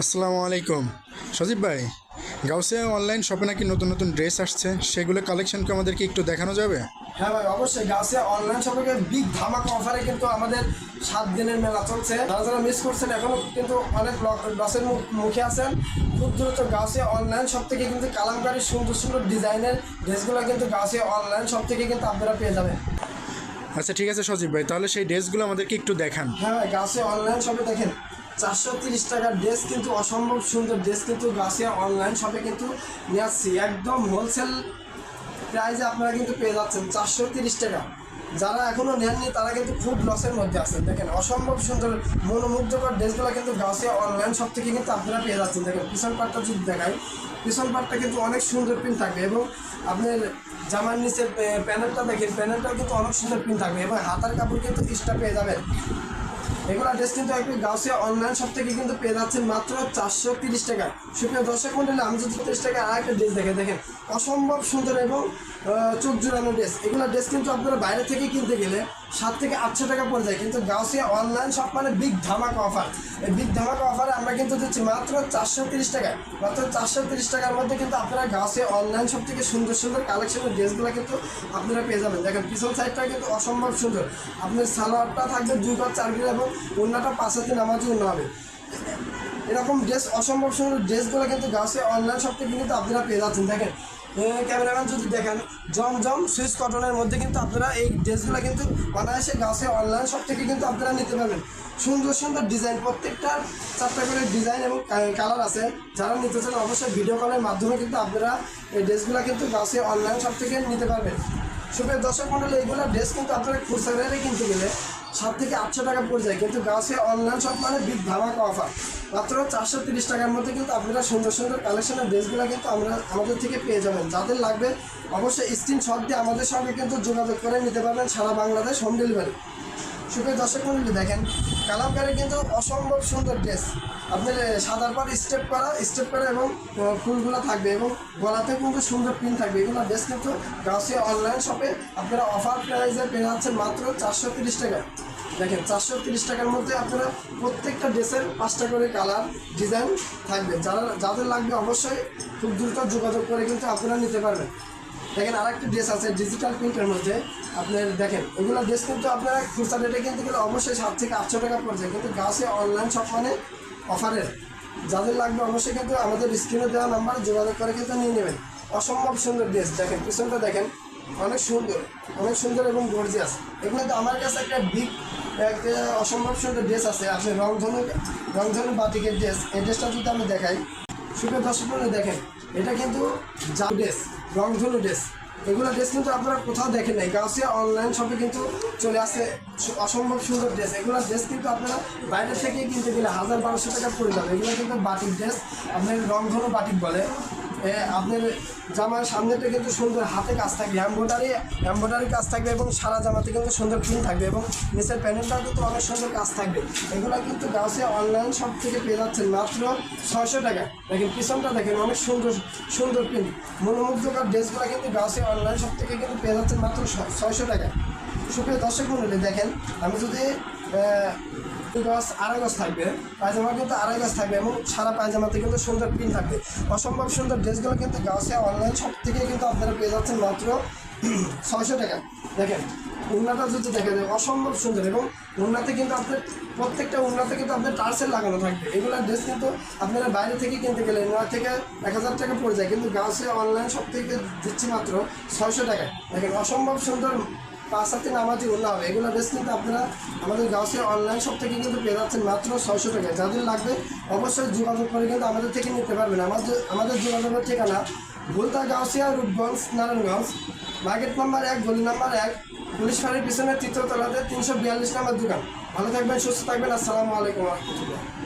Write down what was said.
আসসালামু আলাইকুম। সজীব ভাই গাউসিয়া অনলাইন শপে নাকি নতুন নতুন ড্রেস আসছে? সেগুলো কালেকশনকে আমাদেরকে একটু দেখানো যাবে? হ্যাঁ ভাই অবশ্যই। গাছিয়া অনলাইন শপিংয়ে বিগ ধামাকা অফারে কিন্তু আমাদের সাত দিনের মেলা চলছে। যারা যারা মিস করছেন এখনও কিন্তু অনেক লসের মুখে আছেন। খুব দ্রুত গাছিয়া অনলাইন শপ থেকে কিন্তু কালামকারী সুন্দর সুন্দর ডিজাইনের ড্রেসগুলো কিন্তু গাছিয়া অনলাইন শপ থেকে কিন্তু আপনারা পেয়ে যাবেন। আচ্ছা ঠিক আছে সজীব ভাই তাহলে সেই ড্রেসগুলো আমাদেরকে একটু দেখান। হ্যাঁ ভাই গাছিয়া অনলাইন শপে দেখেন চারশো তিরিশ টাকার ড্রেস কিন্তু অসম্ভব সুন্দর ড্রেস কিন্তু গাছিয়া অনলাইন শপে কিন্তু নিয়ে আসছি। একদম হোলসেল প্রাইসে আপনারা কিন্তু পেয়ে যাচ্ছেন চারশো তিরিশ টাকা। যারা এখনও নেননি, তারা কিন্তু খুব লসের মধ্যে আছেন। দেখেন, অসম্ভব সুন্দর, মনোমুগ্ধকর ড্রেসগুলো কিন্তু গাছিয়া অনলাইন শপ থেকে কিন্তু আপনারা পেয়ে যাচ্ছেন। দেখেন, পিছন পাটটা যদি দেখাই, পিছন পাটটা কিন্তু অনেক সুন্দর প্রিন্ট থাকবে এবং আপনার জামার নিচে প্যানেলটা দেখেন প্যানেলটা কিন্তু অনেক সুন্দর প্রিন্ট থাকবে এবং হাতার কাপড় কিন্তু এক্সট্রা পেয়ে যাবেন। এগুলো ড্রেস কিন্তু একটু গাউসিয়া অনলাইন সব থেকে কিন্তু পেয়ে যাচ্ছেন মাত্র চারশো তিরিশ টাকা সুপ্রিয় দর্শক মন্ডলে, আমি যদি তিরিশ টাকা আর একটা ড্রেস দেখে দেখেন। অসম্ভব সুন্দর এবং চোখ জোড়ানো ড্রেস এগুলো ড্রেস কিন্তু আপনারা বাইরে থেকে কিনতে গেলে সাত থেকে আটশো টাকা পড়ে যায়। কিন্তু গাউসিয়া অনলাইন সব মানে বিগ ধামাকা অফার এই বিগ ধামাকা অফারে আমরা কিন্তু দিচ্ছি মাত্র চারশো তিরিশ টাকা মাত্র চারশো তিরিশ টাকার মধ্যে কিন্তু আপনারা গাউসিয়া অনলাইন সব থেকে সুন্দর সুন্দর কালেকশনের ড্রেসগুলো কিন্তু আপনারা পেয়ে যাবেন। দেখেন, পিছন সাইডটা কিন্তু অসম্ভব সুন্দর। আপনার সালোয়ারটা থাকবে দুই পাঁচ চার কিলো এবং অন্যটা পাঁচ হাতে নামার জন্য হবে। এরকম ড্রেস অসম্ভব সুন্দর ড্রেসগুলো কিন্তু গাছে অনলাইন শপ থেকে কিন্তু আপনারা পেয়ে যাচ্ছেন। দেখেন ক্যামেরাম্যান যদি দেখেন, জমজম সুইচ কটনের মধ্যে কিন্তু আপনারা এই ড্রেসগুলো কিন্তু অনায়াসে গাছে অনলাইন শপ থেকে কিন্তু আপনারা নিতে পারবেন। সুন্দর সুন্দর ডিজাইন প্রত্যেকটার চারটা করে ডিজাইন এবং কালার আছে। যারা নিতে চান অবশ্যই ভিডিও কলের মাধ্যমে কিন্তু আপনারা এই ড্রেসগুলো কিন্তু গাছে অনলাইন শপ থেকে নিতে পারবেন। সুপের দর্শক মন্ডলী এইগুলো ড্রেস কিন্তু আপনারা খুচরা কিনতে গেলে সাত থেকে আটশো টাকা পড়ে যায়। কিন্তু গাছে অনলাইন শপ মানে বিগ ধামাকা অফার মাত্র চারশো তিরিশ টাকার মধ্যে কিন্তু আপনারা সুন্দর সুন্দর কালেকশনের ড্রেসগুলো কিন্তু আমরা আমাদের থেকে পেয়ে যাবেন। যাদের লাগবে অবশ্যই স্ক্রিনশট দিয়ে আমাদের সঙ্গে কিন্তু যোগাযোগ করে নিতে পারবেন সারা বাংলাদেশ হোম ডেলিভারি সুপের দর্শক মন্ডলী, দেখেন কালামকারের কিন্তু অসম্ভব সুন্দর ড্রেস আপনার সাদার পর স্টেপ করা স্টেপ করা এবং ফুলগুলো থাকবে এবং গলাতে কিন্তু সুন্দর পিন থাকবে। এগুলো ড্রেস কিন্তু গাছিয়া অনলাইন শপে আপনারা অফার প্রাইসে পেয়ে যাচ্ছেন মাত্র চারশো তিরিশ টাকা। দেখেন, চারশো তিরিশ টাকার মধ্যে আপনারা প্রত্যেকটা ড্রেসের পাঁচটা করে কালার ডিজাইন থাকবে। যারা, যাদের লাগবে অবশ্যই খুব দ্রুত যোগাযোগ করে কিন্তু আপনারা নিতে পারবেন। দেখেন, আরেকটা ড্রেস আছে, ডিজিটাল প্রিন্টের মধ্যে। আপনার দেখেন, এগুলো ড্রেস কিন্তু আপনারা খুচরা রেটে কিনতে গেলে অবশ্যই সাত থেকে আটশো টাকা পড়ছে। কিন্তু গাছে অনলাইন শপ মানে অফারের। যাদের লাগবে অবশ্যই কিন্তু আমাদের স্ক্রিনে দেওয়া নাম্বারে যোগাযোগ করে কিন্তু নিয়ে নেবেন। অসম্ভব সুন্দর ড্রেস। দেখেন, পিছনটা দেখেন, অনেক সুন্দর অনেক সুন্দর এবং গর্জিয়াস এগুলো তো আমার কাছে একটা বিগ একটা অসম্ভব সুন্দর ড্রেস আছে। আপনি রংধনু রংধনু বাটিকের ড্রেস এই ড্রেসটা যদি আমি দেখাই সুপের দর্শক দেখেন, এটা কিন্তু যা ড্রেস রংধনু ড্রেস এগুলো ড্রেস কিন্তু আপনারা কোথাও দেখেন নাই। গাছিয়া অনলাইন শপে কিন্তু চলে আসে অসম্ভব সুন্দর ড্রেস এগুলো ড্রেস কিন্তু আপনারা বাইরে থেকে কিনতে গেলে হাজার বারোশো টাকা পড়ে যাবে এগুলো কিন্তু বাটিক ড্রেস আপনার রংধনু বাটিক বলে। আপনার জামার সামনেতে কিন্তু সুন্দর হাতে কাজ থাকবে এম্ব্রয়ডারি এম্ব্রয়ডারি কাজ থাকবে এবং সারা জামাতে কিন্তু সুন্দর প্রিন্ট থাকবে এবং নিচের প্যানেলটাও কিন্তু অনেক সুন্দর কাজ থাকবে। এগুলো কিন্তু গাছে অনলাইন সব থেকে পেয়ে যাচ্ছেন মাত্র ছয়শো টাকা। দেখেন পিছনটা দেখেন অনেক সুন্দর সুন্দর প্রিন্ট মনোমুগ্ধকর ড্রেসগুলো কিন্তু গাছে অনলাইন সব থেকে কিন্তু পেয়ে যাচ্ছেন মাত্র ছয়শো টাকা। সুপ্রিয় দর্শক মন্ডলী, দেখেন আমি যদি গজ, আড়াই গজ থাকবে। পায়জামা কিন্তু আড়াই গজ থাকবে এবং সারা পায়জামাতে কিন্তু সুন্দর প্রিন্ট থাকবে। অসম্ভব সুন্দর ড্রেসগুলো কিন্তু গাছে অনলাইন সব থেকে কিন্তু আপনারা পেয়ে যাচ্ছেন মাত্র ছয়শো টাকা। দেখেন, উন্নাটা যদি দেখেন, অসম্ভব সুন্দর এবং উন্নাতে কিন্তু আপনার প্রত্যেকটা উন্নাতে কিন্তু আপনার টার্সেল লাগানো থাকবে। এগুলো ড্রেস কিন্তু আপনারা বাইরে থেকে কিনতে গেলে নয় থেকে এক হাজার টাকা পড়ে যায়, কিন্তু গাছে অনলাইন সব থেকে দিচ্ছি মাত্র ছয়শো টাকা দেখেন, অসম্ভব সুন্দর পাঁচ সাথে নামাজি উন্না হবে। এগুলো ড্রেস কিন্তু আপনারা আমাদের গাছের অনলাইন শপ থেকে কিন্তু পেয়ে যাচ্ছেন মাত্র ছয়শো টাকা। যাদের লাগবে অবশ্যই যোগাযোগ করে কিন্তু আমাদের থেকে নিতে পারবেন। আমাদের আমাদের যোগাযোগের ঠিকানা ভুলতা গাউসিয়া রূপগঞ্জ নারায়ণগঞ্জ মার্কেট নাম্বার এক, গলি নাম্বার এক, পুলিশ ফাঁড়ির পিছনে তৃতীয় তলাতে তিনশো বিয়াল্লিশ নাম্বার দোকান। ভালো থাকবেন, সুস্থ থাকবেন। আসসালামু আলাইকুম রহমতুল্লাহ।